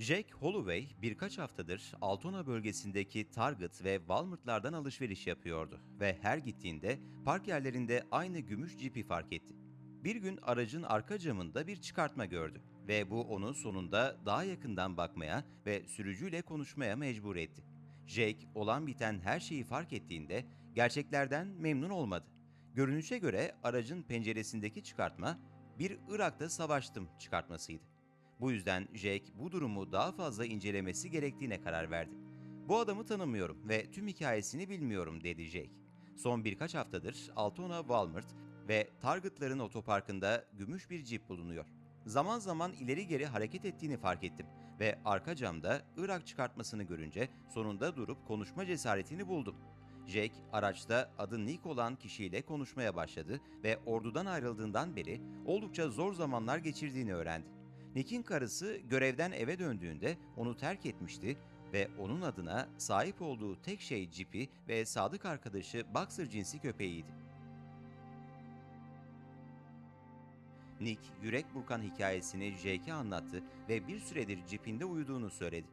Jack Holloway birkaç haftadır Altona bölgesindeki Target ve Walmart'lardan alışveriş yapıyordu ve her gittiğinde park yerlerinde aynı gümüş cipi fark etti. Bir gün aracın arka camında bir çıkartma gördü ve bu onu sonunda daha yakından bakmaya ve sürücüyle konuşmaya mecbur etti. Jake olan biten her şeyi fark ettiğinde gerçeklerden memnun olmadı. Görünüşe göre aracın penceresindeki çıkartma bir Irak'ta savaştım çıkartmasıydı. Bu yüzden Jake bu durumu daha fazla incelemesi gerektiğine karar verdi. Bu adamı tanımıyorum ve tüm hikayesini bilmiyorum dedi Jake. Son birkaç haftadır Altona Walmart ve Target'ların otoparkında gümüş bir cip bulunuyor. Zaman zaman ileri geri hareket ettiğini fark ettim ve arka camda Irak çıkartmasını görünce sonunda durup konuşma cesaretini buldum. Jake araçta adı Nick olan kişiyle konuşmaya başladı ve ordudan ayrıldığından beri oldukça zor zamanlar geçirdiğini öğrendi. Nick'in karısı görevden eve döndüğünde onu terk etmişti ve onun adına sahip olduğu tek şey cipi ve sadık arkadaşı Boxer cinsi köpeğiydi. Nick, yürek burkan hikayesini Jake'e anlattı ve bir süredir cipinde uyuduğunu söyledi.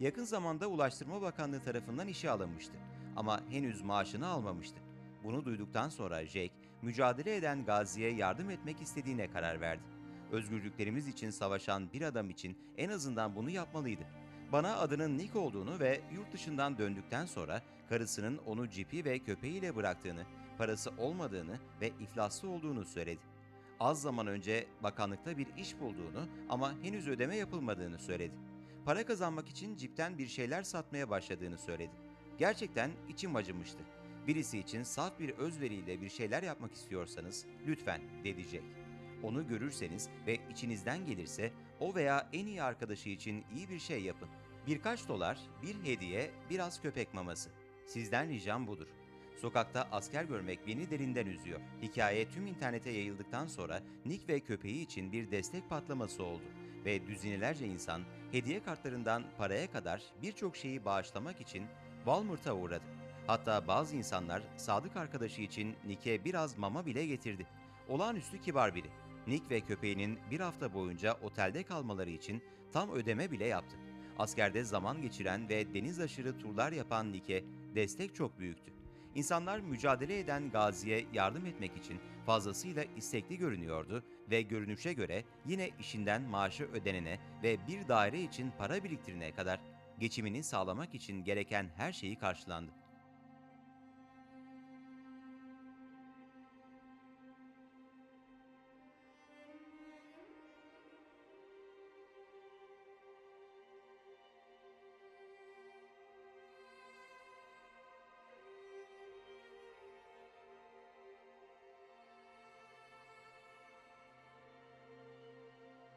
Yakın zamanda Ulaştırma Bakanlığı tarafından işe alınmıştı ama henüz maaşını almamıştı. Bunu duyduktan sonra Jake, mücadele eden Gazi'ye yardım etmek istediğine karar verdi. Özgürlüklerimiz için savaşan bir adam için en azından bunu yapmalıydı. Bana adının Nick olduğunu ve yurt dışından döndükten sonra karısının onu cipi ve köpeğiyle bıraktığını, parası olmadığını ve iflaslı olduğunu söyledi. Az zaman önce bakanlıkta bir iş bulduğunu ama henüz ödeme yapılmadığını söyledi. Para kazanmak için cipten bir şeyler satmaya başladığını söyledi. Gerçekten içim acımıştı. Birisi için saf bir özveriyle bir şeyler yapmak istiyorsanız lütfen dedi. Onu görürseniz ve içinizden gelirse o veya en iyi arkadaşı için iyi bir şey yapın. Birkaç dolar, bir hediye, biraz köpek maması. Sizden ricam budur. Sokakta asker görmek beni derinden üzüyor. Hikaye tüm internete yayıldıktan sonra Nick ve köpeği için bir destek patlaması oldu ve düzinelerce insan hediye kartlarından paraya kadar birçok şeyi bağışlamak için Walmart'a uğradı. Hatta bazı insanlar sadık arkadaşı için Nick'e biraz mama bile getirdi. Olağanüstü kibar biri. Nick ve köpeğinin bir hafta boyunca otelde kalmaları için tam ödeme bile yaptı. Askerde zaman geçiren ve deniz aşırı turlar yapan Nick'e destek çok büyüktü. İnsanlar mücadele eden Gazi'ye yardım etmek için fazlasıyla istekli görünüyordu ve görünüşe göre yine işinden maaşı ödenene ve bir daire için para biriktirene kadar geçimini sağlamak için gereken her şeyi karşılandı.